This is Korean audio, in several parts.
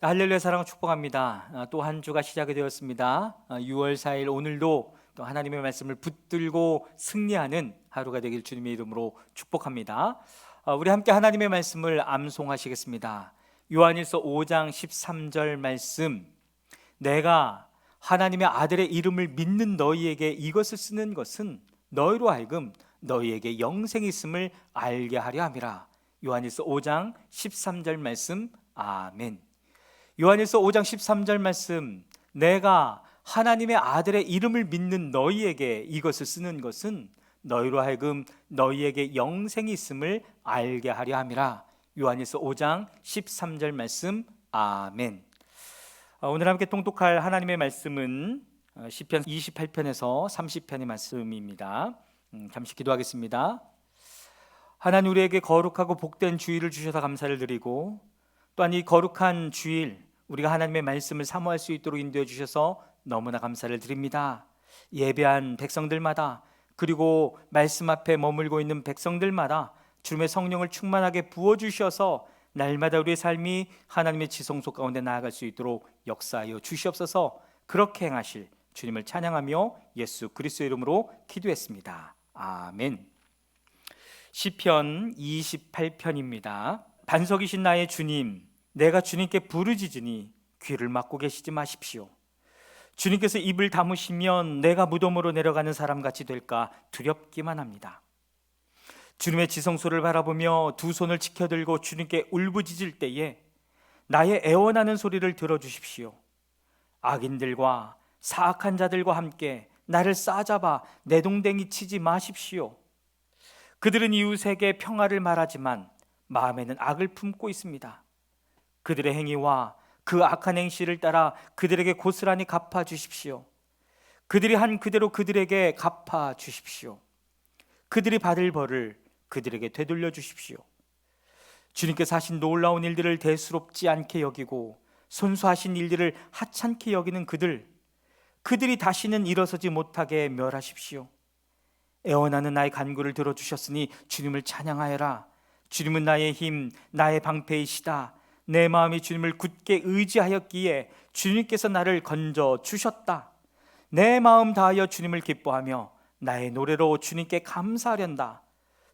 할렐루야 사랑을 축복합니다. 아, 또한 주가 시작이 되었습니다. 6월 4일 오늘도 또 하나님의 말씀을 붙들고 승리하는 하루가 되길 주님의 이름으로 축복합니다. 아, 우리 함께 하나님의 말씀을 암송하시겠습니다. 요한일서 5장 13절 말씀 내가 하나님의 아들의 이름을 믿는 너희에게 이것을 쓰는 것은 너희로 하여금 너희에게 영생이 있음을 알게 하려 함이라. 요한일서 5장 13절 말씀 아멘. 요한일서 5장 13절 말씀 내가 하나님의 아들의 이름을 믿는 너희에게 이것을 쓰는 것은 너희로 하여금 너희에게 영생이 있음을 알게 하려 함이라. 요한일서 5장 13절 말씀 아멘. 어, 오늘 함께 통독할 하나님의 말씀은 어, 시편 28편에서 30편의 말씀입니다. 음, 잠시 기도하겠습니다. 하나님 우리에게 거룩하고 복된 주일을 주셔서 감사를 드리고 또한 이 거룩한 주일 우리가 하나님의 말씀을 사모할 수 있도록 인도해 주셔서 너무나 감사를 드립니다. 예배한 백성들마다 그리고 말씀 앞에 머물고 있는 백성들마다 주님의 성령을 충만하게 부어 주셔서 날마다 우리의 삶이 하나님의 지성소 가운데 나아갈 수 있도록 역사하여 주시옵소서. 그렇게 행하실 주님을 찬양하며 예수 그리스도의 이름으로 기도했습니다. 아멘. 시편 28편입니다. 반석이신 나의 주님, 내가 주님께 부르짖으니 귀를 막고 계시지 마십시오. 주님께서 입을 다무시면 내가 무덤으로 내려가는 사람 같이 될까 두렵기만 합니다. 주님의 지성소를 바라보며 두 손을 지켜들고 주님께 울부짖을 때에 나의 애원하는 소리를 들어주십시오. 악인들과 사악한 자들과 함께 나를 싸잡아 내 동댕이 치지 마십시오. 그들은 이웃에게 평화를 말하지만 마음에는 악을 품고 있습니다. 그들의 행위와 그 악한 행실을 따라 그들에게 고스란히 갚아 주십시오. 그들이 한 그대로 그들에게 갚아 주십시오. 그들이 받을 벌을 그들에게 되돌려 주십시오. 주님께서 하신 놀라운 일들을 대수롭지 않게 여기고 손수하신 일들을 하찮게 여기는 그들 그들이 다시는 일어서지 못하게 멸하십시오. 애원하는 나의 간구를 들어 주셨으니 주님을 찬양하여라. 주님은 나의 힘, 나의 방패이시다. 내 마음이 주님을 굳게 의지하였기에 주님께서 나를 건져 주셨다. 내 마음 다하여 주님을 기뻐하며 나의 노래로 주님께 감사하련다.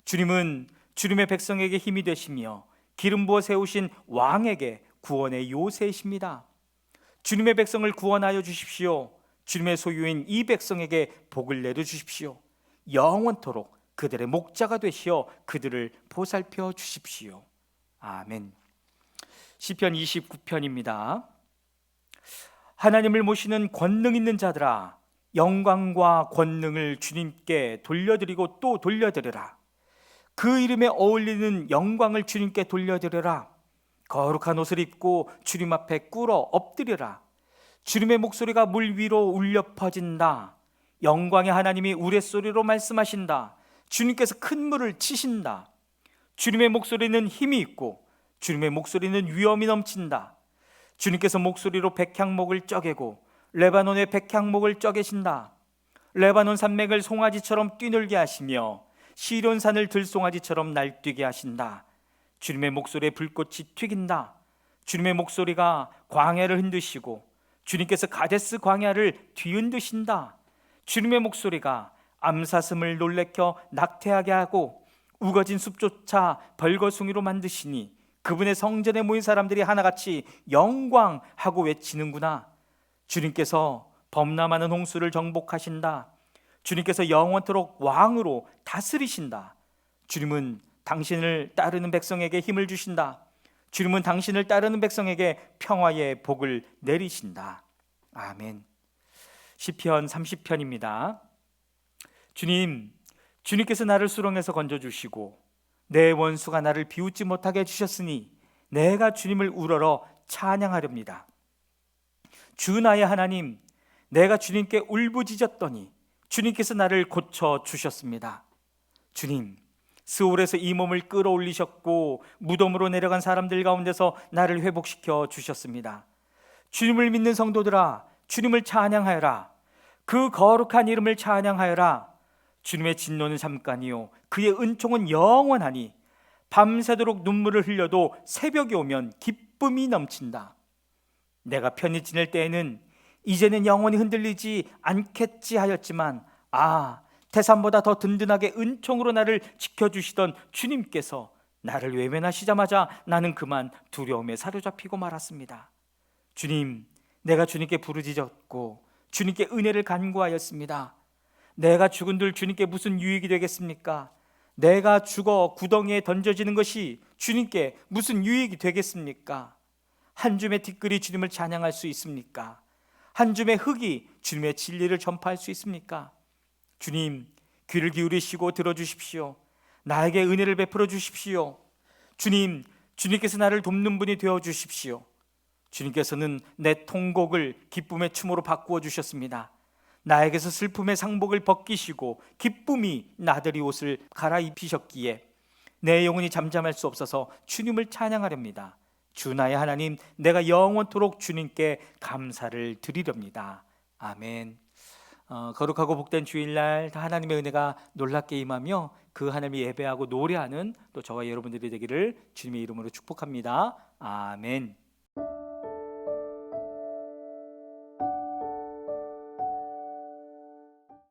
주님은 주님의 백성에게 힘이 되시며 기름 부어 세우신 왕에게 구원의 요새이십니다. 주님의 백성을 구원하여 주십시오. 주님의 소유인 이 백성에게 복을 내려 주십시오. 영원토록 그들의 목자가 되시어 그들을 보살펴 주십시오. 아멘. 시편 29편입니다. 하나님을 모시는 권능 있는 자들아 영광과 권능을 주님께 돌려드리고 또 돌려드리라. 그 이름에 어울리는 영광을 주님께 돌려드리라. 거룩한 옷을 입고 주님 앞에 꿇어 엎드리라. 주님의 목소리가 물 위로 울려 퍼진다. 영광의 하나님이 우레소리로 말씀하신다. 주님께서 큰 물을 치신다. 주님의 목소리는 힘이 있고 주님의 목소리는 위엄이 넘친다. 주님께서 목소리로 백향목을 쪄개고 레바논의 백향목을 쪄개신다. 레바논 산맥을 송아지처럼 뛰놀게 하시며 시론 산을 들송아지처럼 날뛰게 하신다. 주님의 목소리에 불꽃이 튀긴다. 주님의 목소리가 광야를 흔드시고 주님께서 가데스 광야를 뒤흔드신다. 주님의 목소리가 암사슴을 놀래켜 낙태하게 하고 우거진 숲조차 벌거숭이로 만드시니 그분의 성전에 모인 사람들이 하나같이 영광하고 외치는구나. 주님께서 범람하는 홍수를 정복하신다. 주님께서 영원토록 왕으로 다스리신다. 주님은 당신을 따르는 백성에게 힘을 주신다. 주님은 당신을 따르는 백성에게 평화의 복을 내리신다. 아멘. 시편 30편입니다. 주님, 주님께서 나를 수렁에서 건져 주시고 내 원수가 나를 비웃지 못하게 해 주셨으니 내가 주님을 우러러 찬양하렵니다. 주 나의 하나님, 내가 주님께 울부짖었더니 주님께서 나를 고쳐 주셨습니다. 주님, 스올에서 이 몸을 끌어올리셨고 무덤으로 내려간 사람들 가운데서 나를 회복시켜 주셨습니다. 주님을 믿는 성도들아, 주님을 찬양하여라. 그 거룩한 이름을 찬양하여라. 주님의 진노는 잠깐이요 그의 은총은 영원하니 밤새도록 눈물을 흘려도 새벽이 오면 기쁨이 넘친다. 내가 편히 지낼 때에는 이제는 영원히 흔들리지 않겠지 하였지만 아 태산보다 더 든든하게 은총으로 나를 지켜주시던 주님께서 나를 외면하시자마자 나는 그만 두려움에 사로잡히고 말았습니다. 주님, 내가 주님께 부르짖었고 주님께 은혜를 간구하였습니다. 내가 죽은 들 주님께 무슨 유익이 되겠습니까? 내가 죽어 구덩이에 던져지는 것이 주님께 무슨 유익이 되겠습니까? 한 줌의 티끌이 주님을 찬양할 수 있습니까? 한 줌의 흙이 주님의 진리를 전파할 수 있습니까? 주님, 귀를 기울이시고 들어주십시오. 나에게 은혜를 베풀어 주십시오. 주님, 주님께서 나를 돕는 분이 되어 주십시오. 주님께서는 내 통곡을 기쁨의 춤으로 바꾸어 주셨습니다. 나에게서 슬픔의 상복을 벗기시고 기쁨이 나들이 옷을 갈아입히셨기에 내 영혼이 잠잠할 수 없어서 주님을 찬양하렵니다. 주 나의 하나님, 내가 영원토록 주님께 감사를 드리렵니다. 아멘. 어, 거룩하고 복된 주일날 하나님의 은혜가 놀랍게 임하며 그 하나님이 예배하고 노래하는 또 저와 여러분들이 되기를 주님의 이름으로 축복합니다. 아멘.